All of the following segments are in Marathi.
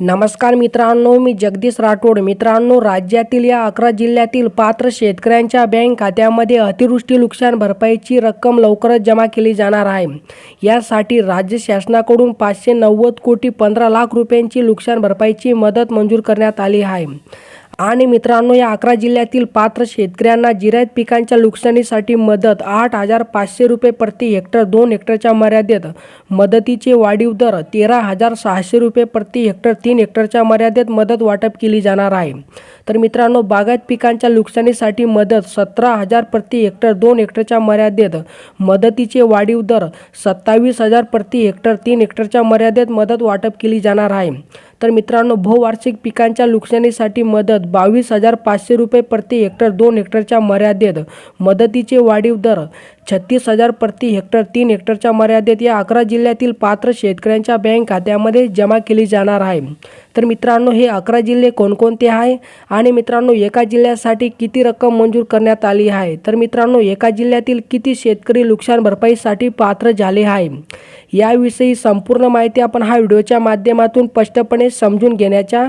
नमस्कार मित्रांनो मी जगदीश राठोड. मित्रांनो राज्यातील या अकरा जिल्ह्यातील पात्र शेतकऱ्यांच्या बँक खात्यामध्ये अतिवृष्टी नुकसान भरपाईची रक्कम लवकरच जमा केली जाणार आहे. यासाठी राज्य शासनाकडून पाचशे नव्वद कोटी पंधरा लाख रुपयांची नुकसान भरपाईची मदत मंजूर करण्यात आली आहे. आणि मित्रांनो या अकरा जिल्ह्यातील पात्र शेतकऱ्यांना जिरायत पिकांच्या नुकसानीसाठी मदत. आठ हजार पाचशे रुपये प्रति हेक्टर दोन हेक्टरच्या मर्यादेत. मदतीचे वाढीव दर तेरा हजार सहाशे रुपये प्रति हेक्टर तीन हेक्टरच्या मर्यादेत मदत वाटप केली जाणार आहे. तर मित्रांनो बागायत पिकांच्या नुकसानीसाठी मदत सतरा हजार प्रति हेक्टर दोन हेक्टरच्या मर्यादेत. मदतीचे वाढीव दर सत्तावीस हजार प्रति हेक्टर तीन हेक्टरच्या मर्यादेत मदत वाटप केली जाणार आहे. तर मित्रांनो बहुवार्षिक पिकांच्या नुकसानीसाठी मदत बावीस हजार पाचशे रुपये प्रति हेक्टर दोन हेक्टरच्या मर्यादेत. मदतीचे वाढीव दर छत्तीस हजार प्रति हेक्टर तीन हेक्टरच्या मर्यादेत या अकरा जिल्ह्यातील पात्र शेतकऱ्यांच्या बँक खात्यामध्ये जमा केली जाणार आहे. तर मित्रांनो हे अकरा जिल्हे कोणकोणते आहे? आणि मित्रांनो एका जिल्ह्यासाठी किती रक्कम मंजूर करण्यात आली आहे? तर मित्रांनो एका जिल्ह्यातील किती शेतकरी नुकसान भरपाईसाठी पात्र झाले आहे? याविषयी संपूर्ण माहिती आपण हा व्हिडिओच्या माध्यमातून स्पष्टपणे समजून घेण्याच्या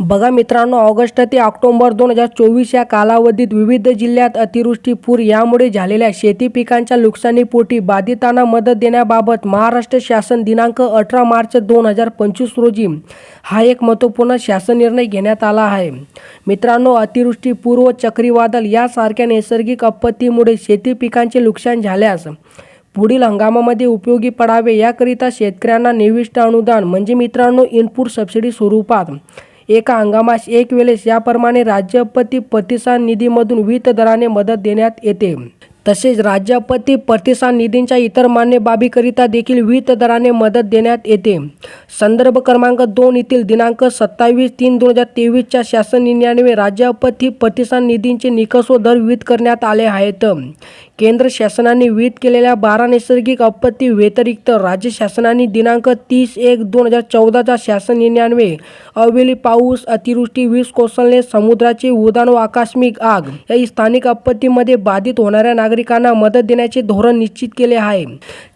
बघा मित्रांनो ऑगस्ट ते ऑक्टोंबर दोन हजार चोवीस या कालावधीत विविध जिल्ह्यात अतिवृष्टी पूर यामुळे झालेल्या शेती पिकांच्या नुकसानीपोटी बाधितांना मदत देण्याबाबत महाराष्ट्र शासन दिनांक अठरा मार्च दोन हजार पंचवीस रोजी हा एक महत्त्वपूर्ण शासन निर्णय घेण्यात आला आहे. मित्रांनो अतिवृष्टी पूर्व चक्रीवादळ यासारख्या नैसर्गिक आपत्तीमुळे शेती पिकांचे नुकसान झाल्यास पुढील हंगामामध्ये उपयोगी पडावे याकरिता शेतकऱ्यांना निविष्ट अनुदान म्हणजे मित्रांनो इनपुट सबसिडी स्वरूपात एका हंगामास एक वेळेस याप्रमाणे राज्यपती प्रतिसाद निधीमधून वित्त दराने मदत देण्यात येते. तसेच राज्यपती प्रतिसाद निधींच्या इतर मान्य बाबीकरिता देखील वित्त दराने मदत देण्यात येते. संदर्भ क्रमांक दोन येथील दिनांक सत्तावीस तीन दोन हजार तेवीसच्या शासन निर्णयाने राज्यपती प्रतिसाद निधींचे निकष व दर विहित करण्यात आले आहेत. केंद्र शासनाने विहित केलेल्या बारा नैसर्गिक आपत्ती व्यतिरिक्त राज्य शासनाने दिनांक तीस एक दोन हजार चौदाच्या शासन निर्णयान्वये अवेली पाऊस अतिवृष्टी वीज कोसळणे समुद्राचे उदान व आकस्मिक आग या स्थानिक आपत्तीमध्ये बाधित होणाऱ्या नागरिकांना मदत देण्याचे धोरण निश्चित केले आहे.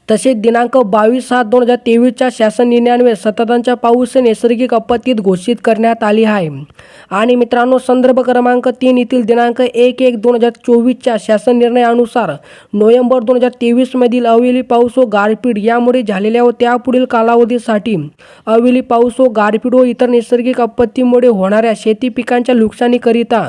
तसेच दिनांक बावीस सात दोन हजार तेवीसच्या शासन निर्णयान्वये सततांच्या पाऊस नैसर्गिक आपत्तीत घोषित करण्यात आली आहे. आणि मित्रांनो संदर्भ क्रमांक तीन येथील दिनांक एक एक दोन हजार चोवीसच्या शासन निर्णयानुसार नोव्हेंबर दोन हजार तेवीसमधील अवेली पाऊस व गारपीट यामुळे झालेल्या व त्यापुढील कालावधीसाठी अवेली पाऊस व गारपीट व इतर नैसर्गिक आपत्तीमुळे होणाऱ्या शेती पिकांच्या नुकसानीकरिता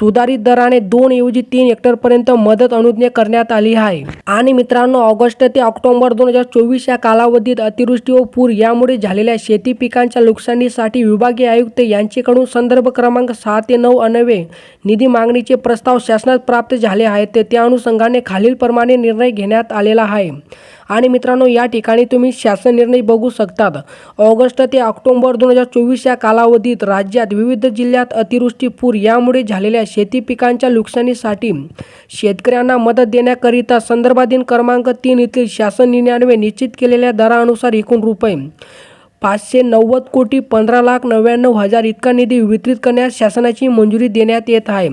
सुधारित दराने दोन ऐवजी तीन हेक्टरपर्यंत मदत अनुज्ञा करण्यात आली आहे. आणि मित्रांनो ऑगस्ट ते ऑक्टोबर दोन हजार चोवीस या कालावधीत अतिवृष्टी व पूर यामुळे झालेल्या शेती पिकांच्या नुकसानीसाठी विभागीय आयुक्त यांच्याकडून संदर्भ क्रमांक सहा ते नऊ अनवे निधी मागणीचे प्रस्ताव शासनात प्राप्त झाले आहेत. त्या अनुषंगाने खालीलप्रमाणे निर्णय घेण्यात आलेला आहे. आणि मित्रांनो या ठिकाणी तुम्ही शासन निर्णय बघू शकतात. ऑगस्ट ते ऑक्टोबर दोन हजार चोवीस या कालावधीत राज्यात विविध जिल्ह्यात अतिवृष्टी पूर यामुळे झालेल्या शेती पिकांच्या नुकसानीसाठी शेतकऱ्यांना मदत देण्याकरिता संदर्भाधीन क्रमांक तीन येथील शासन निर्णयान्वये निश्चित केलेल्या दरानुसार एकूण रुपये पाचशे नव्वद कोटी पंधरा लाख नव्याण्णव हजार इतका निधी वितरित करण्यास शासनाची मंजुरी देण्यात येत आहे.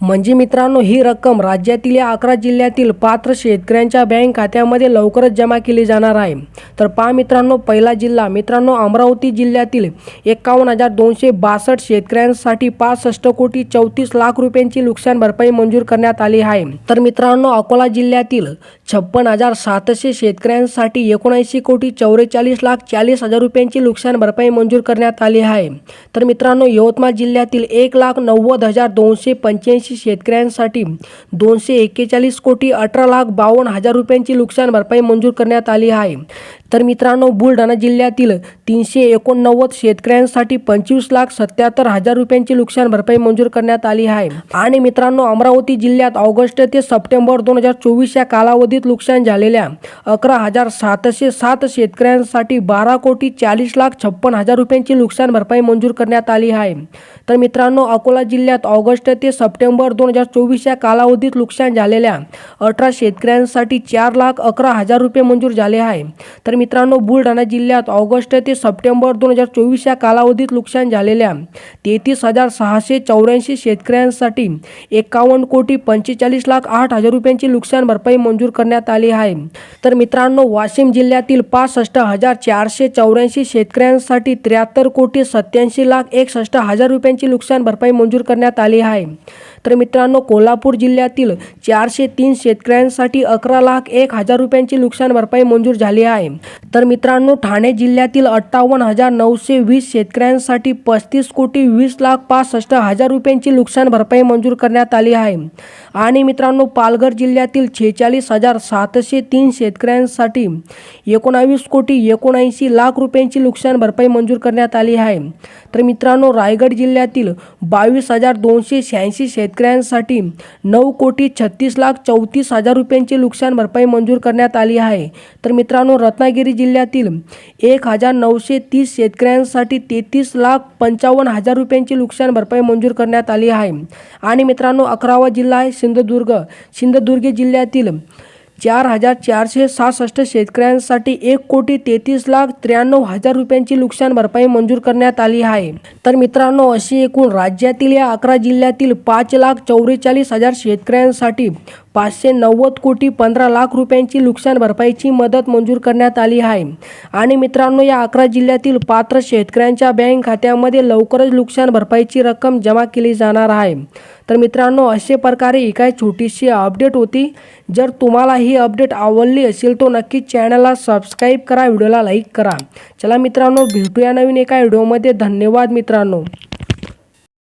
म्हणजे मित्रांनो ही रक्कम राज्यातील या अकरा जिल्ह्यातील पात्र शेतकऱ्यांच्या बँक खात्यामध्ये लवकरच जमा केली जाणार आहे. तर पहा मित्रांनो पहिला जिल्हा मित्रांनो अमरावती जिल्ह्यातील एकावन्न हजार दोनशे बासष्ट शेतकऱ्यांसाठी पासष्ट कोटी चौतीस लाख रुपयांची नुकसान भरपाई मंजूर करण्यात आली आहे. तर मित्रांनो अकोला जिल्ह्यातील छप्पन हजार सातशे शेतकऱ्यांसाठी एकोणऐंशी कोटी चौवेचाळीस लाख चाळीस हजार रुपयांची नुकसान भरपाई मंजूर करण्यात आली आहे. तर मित्रांनो यवतमाळ जिल्ह्यातील एक लाख नव्वद हजार दोनशे पंच्याऐंशी शेतकऱ्यांसाठी दोनशे एक्केचाळीस कोटी अठरा लाख बावन्न हजार रुपयांची नुकसान भरपाई मंजूर करण्यात आली आहे. तर मित्रांनो बुलढाणा जिल्ह्यातील तीनशे एकोणनव्वद शेतकऱ्यांसाठी पंचवीस लाख सत्याहत्तर हजार रुपयांची नुकसान भरपाई मंजूर करण्यात आली आहे. आणि मित्रांनो अमरावती जिल्ह्यात ऑगस्ट ते सप्टेंबर दोन हजार चोवीस या कालावधीत नुकसान झालेल्या अकरा हजार सातशे सात शेतकऱ्यांसाठी बारा कोटी चाळीस लाख छप्पन हजार रुपयांची नुकसान भरपाई मंजूर करण्यात आली आहे. तर मित्रांनो अकोला जिल्ह्यात ऑगस्ट ते सप्टेंबर दोन हजार चोवीस या कालावधीत नुकसान झालेल्या अठरा शेतकऱ्यांसाठी चार लाख अकरा हजार रुपये मंजूर झाले आहे. तर मित्रांनो बुलढाणा जिल्ह्यात ऑगस्ट ते सप्टेंबर दोन हजार चोवीस या कालावधीत नुकसान झालेल्या तेहतीस हजार सहाशे चौऱ्याऐंशी शेतकऱ्यांसाठी एकावन्न कोटी पंचेचाळीस लाख आठ हजार रुपयांची नुकसान भरपाई मंजूर करण्यात आली आहे. तर मित्रांनो वाशिम जिल्ह्यातील पासष्ट हजार चारशे चौऱ्याऐंशी शेतकऱ्यांसाठी त्र्याहत्तर कोटी सत्याऐंशी लाख एकसष्ट हजार रुपयांची नुकसान भरपाई मंजूर करण्यात आली आहे. तर मित्रांनो कोल्हापूर जिल्ह्यातील चारशे तीन शेतकऱ्यांसाठी अकरा लाख एक हजार रुपयांची नुकसान भरपाई मंजूर झाली आहे. तर मित्रांनो ठाणे जिल्ह्यातील अठ्ठावन्न हजार नऊशे वीस शेतकऱ्यांसाठी पस्तीस कोटी वीस लाख पासष्ट हजार रुपयांची नुकसान भरपाई मंजूर करण्यात आली आहे. आणि मित्रांनो पालघर जिल्ह्यातील छेचाळीस हजार सातशे तीन शेतकऱ्यांसाठी एकोणावीस कोटी एकोणऐंशी लाख रुपयांची नुकसान भरपाई मंजूर करण्यात आली आहे. तर मित्रांनो रायगड जिल्ह्यातील बावीस हजार दोनशे शहाऐंशी शेत शेतकऱ्यांसाठी नऊ कोटी छत्तीस लाख चौतीस हजार रुपयांची नुकसान भरपाई मंजूर करण्यात आली आहे. तर मित्रांनो रत्नागिरी जिल्ह्यातील एक हजार नऊशे तीस शेतकऱ्यांसाठी तेहतीस लाख पंचावन्न हजार रुपयांची नुकसान भरपाई मंजूर करण्यात आली आहे. आणि मित्रांनो अकरावा जिल्हा आहे सिंधुदुर्ग. सिंधुदुर्ग जिल्ह्यातील चार हजार चारशे सहासष्ट शेतकऱ्यांसाठी एक कोटी तेहतीस लाख त्र्याण्णव हजार रुपयांची नुकसान भरपाई मंजूर करण्यात आली आहे. तर मित्रांनो अशी एकूण राज्यातील या अकरा जिल्ह्यातील पाच लाख चौवेचाळीस हजार शेतकऱ्यांसाठी पाचशे नव्वद कोटी पंधरा लाख रुपयांची नुकसान भरपाईची मदत मंजूर करण्यात आली आहे. आणि मित्रांनो या अकरा जिल्ह्यातील पात्र शेतकऱ्यांच्या बँक खात्यामध्ये लवकरच नुकसान भरपाईची रक्कम जमा केली जाणार आहे. तर मित्रांनो अशा प्रकारे ही काय छोटीशी अपडेट होती. जर तुम्हाला ही अपडेट आवडली असेल तो नक्की चॅनलला सबस्क्राईब करा व्हिडिओला लाईक करा. चला मित्रांनो भेटूया नवीन एका व्हिडिओमध्ये धन्यवाद मित्रांनो.